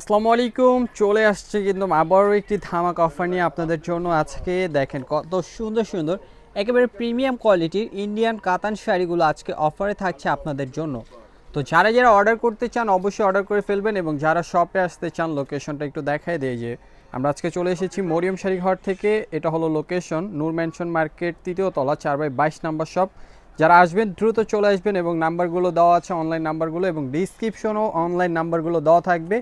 আসসালামু আলাইকুম, চলে আসছে কিন্তু আবারও একটি ধামাক অফার নিয়ে আপনাদের জন্য আজকে। দেখেন কত সুন্দর সুন্দর, একেবারে প্রিমিয়াম কোয়ালিটির ইন্ডিয়ান কাতান শাড়িগুলো আজকে অফারে থাকছে আপনাদের জন্য। তো যারা যারা অর্ডার করতে চান, অবশ্যই অর্ডার করে ফেলবেন এবং যারা শপে আসতে চান লোকেশনটা একটু দেখায় দিয়ে যে আমরা আজকে চলে এসেছি মরিয়ম শাড়ি ঘর থেকে। এটা হলো লোকেশন নূর ম্যানশন মার্কেট তৃতীয় তলা, চার বাই বাইশ নাম্বার শপ যারা আসবেন, দ্রুত চলে আসবেন এবং নাম্বারগুলো দেওয়া আছে অনলাইন নাম্বারগুলো এবং ডিসক্রিপশনও অনলাইন নাম্বারগুলো দেওয়া থাকবে।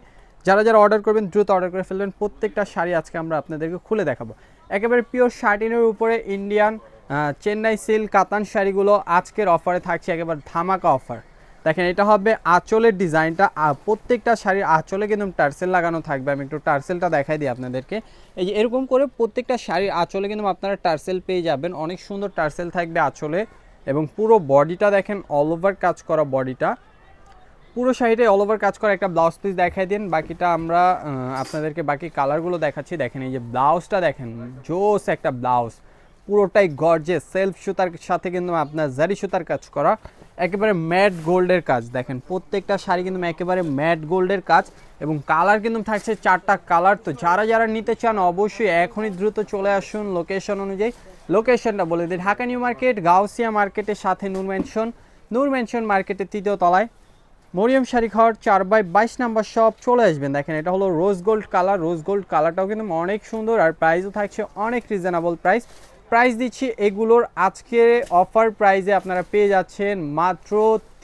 যারা যারা অর্ডার করবেন, দ্রুত অর্ডার করে ফেলবেন। প্রত্যেকটা শাড়ি আজকে আমরা আপনাদেরকে খুলে দেখাবো। একেবারে পিওর শার্টিনের উপরে ইন্ডিয়ান চেন্নাই সিল্ক কাতান শাড়িগুলো আজকের অফারে থাকছে, একেবারে ধামাকা অফার দেখেন, এটা হবে আঁচলের ডিজাইনটা। প্রত্যেকটা শাড়ির আঁচলে কিন্তু টার্সেল লাগানো থাকবে। আমি একটু টার্সেলটা দেখাই দিই আপনাদেরকে। এই যে এরকম করে প্রত্যেকটা শাড়ির আঁচলে কিন্তু আপনারা টার্সেল পেয়ে যাবেন। অনেক সুন্দর টার্সেল থাকবে আঁচলে। এবং পুরো বডিটা দেখেন অল ওভার কাজ করা বডিটা পুরো শাড়িতে অল ওভার কাজ করা একটা ব্লাউজ পিস দেখাই দিন। বাকিটা আমরা আপনাদেরকে বাকি কালারগুলো দেখাচ্ছি। দেখেন এই যে ব্লাউজটা দেখেন, জোস একটা ব্লাউজ পুরোটাই গর্জে সেলফ সুতার সাথে কিন্তু আপনার জারি সুতার কাজ করা। একেবারে ম্যাট গোল্ডের কাজ। দেখেন, প্রত্যেকটা শাড়ি কিন্তু একেবারে ম্যাট গোল্ডের কাজ এবং কালার কিন্তু থাকছে চারটা কালার তো যারা যারা নিতে চান অবশ্যই এখনই দ্রুত চলে আসুন লোকেশন অনুযায়ী। লোকেশনটা বলে দিই, ঢাকা নিউ মার্কেট, গাউসিয়া মার্কেটের সাথে নূর ম্যানশন নূর ম্যানশন মার্কেটের তৃতীয় তলায়। মরিয়ম শাড়ি ঘর চার বাই বাইশ নাম্বার সব চলে আসবেন। দেখেন, এটা হলো rose gold colour rose gold কালারটাও কিন্তু অনেক সুন্দর আর প্রাইসও থাকছে অনেক রিজনেবল প্রাইস প্রাইস দিচ্ছি এগুলোর আজকে অফার প্রাইসে আপনারা পেয়ে যাচ্ছেন মাত্র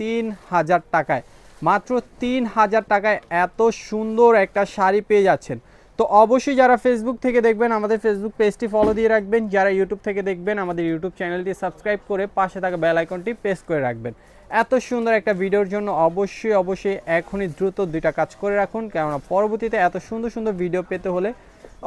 তিন হাজার টাকায়। মাত্র তিন হাজার টাকায় এত সুন্দর একটা শাড়ি পেয়ে যাচ্ছেন। তো অবশ্যই যারা ফেসবুক থেকে দেখবেন, আমাদের ফেসবুক পেজটি ফলো দিয়ে রাখবেন। যারা ইউটিউব থেকে দেখবেন, আমাদের ইউটিউব চ্যানেলটি সাবস্ক্রাইব করে পাশে থাকা বেল আইকনটি প্রেস করে রাখবেন। এত সুন্দর একটা ভিডিওর জন্য অবশ্যই অবশ্যই এখনই দ্রুত দুইটা কাজ করে রাখুন। কেননা পরবর্তীতে এত সুন্দর সুন্দর ভিডিও পেতে হলে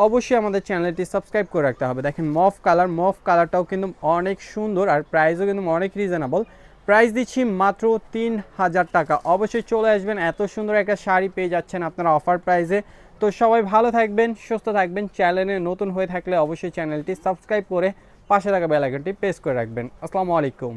অবশ্যই আমাদের চ্যানেলটি সাবস্ক্রাইব করে রাখতে হবে। দেখেন মফ কালার মফ কালারটাও কিন্তু অনেক সুন্দর আর প্রাইসও কিন্তু অনেক রিজনেবল প্রাইস দিচ্ছি মাত্র তিন হাজার টাকা। অবশ্যই চলে আসবেন, এত সুন্দর একটা শাড়ি পেয়ে যাচ্ছেন আপনারা অফার প্রাইসে। তো সবাই ভালো থাকবেন, সুস্থ থাকবেন, চ্যানেলে নতুন হয়ে থাকলে অবশ্যই চ্যানেলটি সাবস্ক্রাইব করে পাশে থাকা বেলাইকনটি প্রেস করে রাখবেন। আসসালামু আলাইকুম।